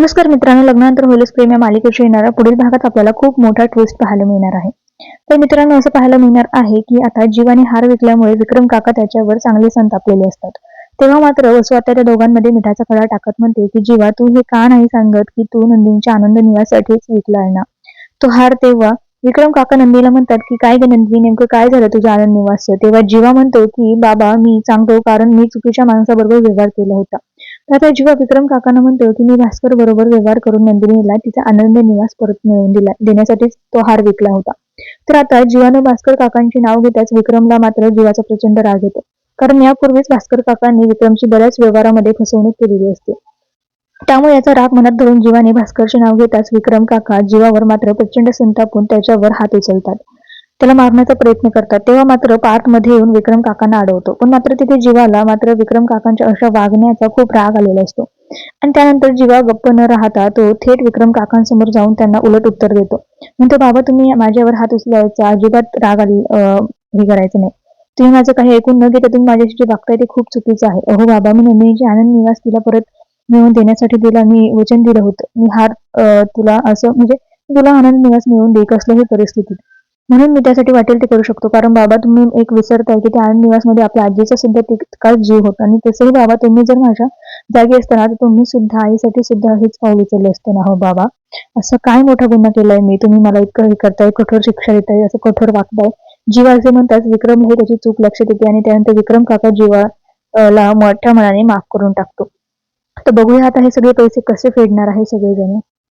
नमस्कार मित्रांनो लग्नानंतर होईलच प्रेम या मालिकेशी येणाऱ्या पुढील भागात आपल्याला खूप मोठा ट्विस्ट पाहायला मिळणार आहे. तर मित्रांनो असं पाहायला मिळणार आहे की आता जीवाने हार विकल्यामुळे विक्रम काका त्याच्यावर चांगले संतापलेले असतात. तेव्हा मात्र वसू आता त्या दोघांमध्ये मिठाचा खडा टाकत म्हणते की जीवा तू हे का नाही सांगत की तू नंदींच्या आनंद निवासाठीच विकला आहे ना? तो हार तेव्हा विक्रम काका नंदीला म्हणतात की काय गे नंदी नेमकं काय झालं तुझ्या आनंद निवास तेव्हा जीवा म्हणतो की बाबा मी सांगतो कारण मी चुकीच्या माणसाबरोबर व्यवहार केला होता. आता जेव्हा विक्रम काकांना म्हणतो की मी भास्कर बरोबर व्यवहार करून नंदिनीला तिचा आनंद निवास परत मिळवून दिला देण्यासाठीच तो हार विकला होता. तर आता जीवानं भास्कर काकांचे नाव घेताच विक्रमला मात्र जीवाचा प्रचंड राग येतो. कारण यापूर्वीच भास्कर काकांनी विक्रमची बऱ्याच व्यवहारामध्ये फसवणूक केलेली असते. त्यामुळे याचा राग मनात धरून जीवाने भास्करचे नाव घेताच विक्रम काका जीवावर मात्र प्रचंड संतापून त्याच्यावर हात उचलतात. त्याला मारण्याचा प्रयत्न करतात. तेव्हा मात्र पार्थमध्ये येऊन विक्रम काकांना अडवतो पण मात्र तिथे जीवाला मात्र विक्रम काकांच्या अशा वागण्याचा खूप राग आलेला असतो. आणि त्यानंतर जीवा गप्प न राहता तो थेट विक्रम काकांसमोर जाऊन त्यांना उलट उत्तर देतो. म्हणतो बाबा तुम्ही माझ्यावर हात उचलायचा अजिबात राग आली हे करायचं नाही. तुम्ही माझं काही ऐकून न घेता तुम्ही माझ्याशी जे वागताय ते खूप चुकीचं आहे. अहो बाबा मी नंदिनीची आनंद निवास तिला परत मिळवून देण्यासाठी तिला मी वचन दिलं होतं. मी हार तुला असं म्हणजे तुला आनंद निवास मिळवून दे कसल्याही परिस्थितीत. म्हणून मी त्यासाठी वाटेल ते करू शकतो. कारण बाबा तुम्ही एक विसरताय की त्या आनंद निवासमध्ये आपल्या आजीचा सुद्धा तितकाच जीव होता. आणि तसंही बाबा तुम्ही जर माझ्या जागी असताना तर तुम्ही सुद्धा आईसाठी सुद्धा हेच पाऊल उचलले असते ना हो बाबा? असं काय मोठा गुन्हा केलाय मी? तुम्ही मला इतकं हे करताय कठोर शिक्षा देताय असं कठोर वागताय. जीवा असे म्हणतात विक्रम हे त्याची चूक लक्षात येते आणि त्यानंतर विक्रम काका जीवाला मोठ्या मनाने माफ करून टाकतो. तर बघूया आता हे सगळे पैसे कसे फेडणार आहे सगळेजण.